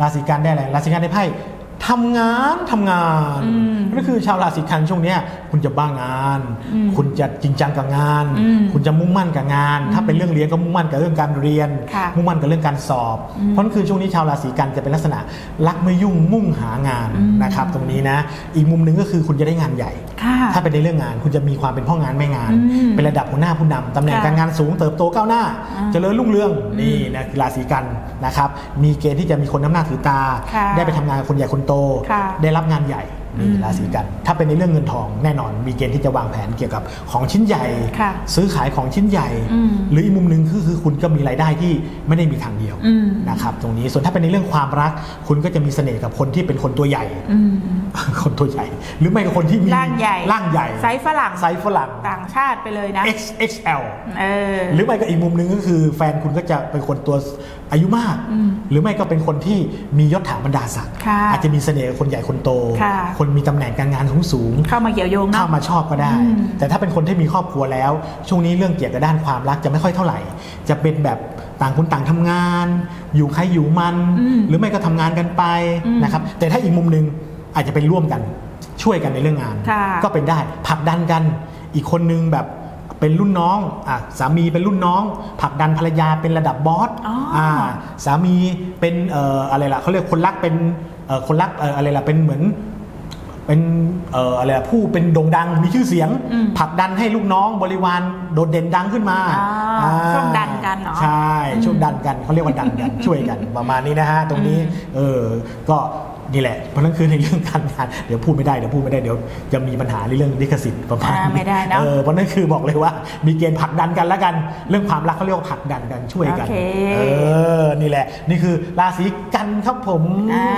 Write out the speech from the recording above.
ราศีกันได้อะไรราศีกันได้ไพ่ ทำงานทำงานอืมก็คือชาวราศีกันช่วงเนี้ยคุณจะบ้างานอืมคุณจะจริงจังกับงานอืมคุณจะมุ่งมั่นกับงาน ถ้าเป็นเรื่องเรียนก็มุ่งมั่นกับเรื่องการเรียนค่ะมุ่งมั่นกับเรื่องการสอบอืมเพราะนั่นคือช่วงนี้ชาวราศีกันจะเป็นลักษณะ รักไม่ยุ่งมุ่งหางานอืมนะครับ ตรงนี้นะ อีกมุมหนึ่งก็คือคุณจะได้งานใหญ่ค่ะถ้าเป็นในเรื่องงานคุณจะมีความเป็นพ่องานแม่งานอืมเป็นระดับหัวหน้าผู้นำตำแหน่งค่ะการงานสูงเติบโตก้าวหน้าอ่าเจริญรุ่งเรืองนี่นะคือราศีกันนะครับมีเกณฑ์ที่จะมีคนน้ำหน้าถือตาค่ะได้ไปทำงานกับคนใหญ่คนโตค่ะได้รับงานใหญ่นี่อืมราศีกัน ถ้าเป็นในเรื่องเงินทองแน่นอน มีเกณฑ์ที่จะวางแผนเกี่ยวกับของชิ้นใหญ่ค่ะซื้อขายของชิ้นใหญ่อืมหรืออีกมุมหนึ่งคือคือคุณก็มีรายได้ที่ไม่ได้มีทางเดียวอืมนะครับตรงนี้ส่วนถ้าเป็นในเรื่องความรัก คุณก็จะมีเสน่ห์กับคนที่เป็นคนตัวใหญ่อืมคนตัวใหญ่ หรือไม่ก็คนที่มีร่างใหญ่ร่างใหญ่ไซส์ฝรั่งไซส์ฝรั่งต่างชาติไปเลยนะ XXL เออหรือไม่ก็อีกมุมหนึงก็คือแฟนคุณก็จะเป็นคนตัวอายุมากอืมหรือไม่ก็เป็นคนที่มียศถาบรรดาศักดิ์ค่ะอาจจะมีเสน่ห์กับคนใหญ่คนโตค่ะคนมีตำแหน่งการงานสูงสูงๆเข้ามาเกี่ยวโยงเนาะเข้ามาชอบก็ได้อืมแต่ถ้าเป็นคนที่มีครอบครัวแล้ว ช่วงนี้เรื่องเกี่ยวกับด้านความรักจะไม่ค่อยเท่าไหร่ จะเป็นแบบต่างคนต่างทำงาน อยู่ใครอยู่มันอืมหรือไม่ก็ทำงานกันไปอืมนะครับแต่ถ้าอีกมุมหนึ่งอาจจะเป็นร่วมกันช่วยกันในเรื่องงานค่ะก็เป็นได้ผลักดันกัน อีกคนนึงแบบเป็นรุ่นน้องอะสามีเป็นรุ่นน้องผลักดันภรรยาเป็นระดับบอสอ๋ออ่าสามีเป็นเอ่ออะไรล่ะเขาเรียกคนรักเป็นเอ่อคนรักเอ่ออะไรล่ะเป็นเหมือน เป็นเอ่ออะไรอะผู้เป็นโด่งดังมีชื่อเสียงอืมผลักดันให้ลูกน้องบริวารโดดเด่นดังขึ้นมาอ่าอ่าช่วงดันกันเหรอใช่อืมช่วงดันกันเขาเรียกว่าดันกัน ช่วยกันประมาณนี้นะฮะตรงนี้อืมเออก็นี่แหละเพราะนั่นคือในเรื่องการงานเดี๋ยวพูดไม่ได้เดี๋ยวพูดไม่ได้เดี๋ยวจะมีปัญหาในเรื่องลิขสิทธิ์ประมาณอ่านี้ไม่ได้เนอะ เออเพราะนั่นคือบอกเลยว่า มีเกณฑ์ผลักดันกันแล้วกัน เรื่องความรักเขาเรียกว่าผลักดันกันช่วยกันโอเค เออนี่แหละ นี่คือราศีกันครับผม อ่า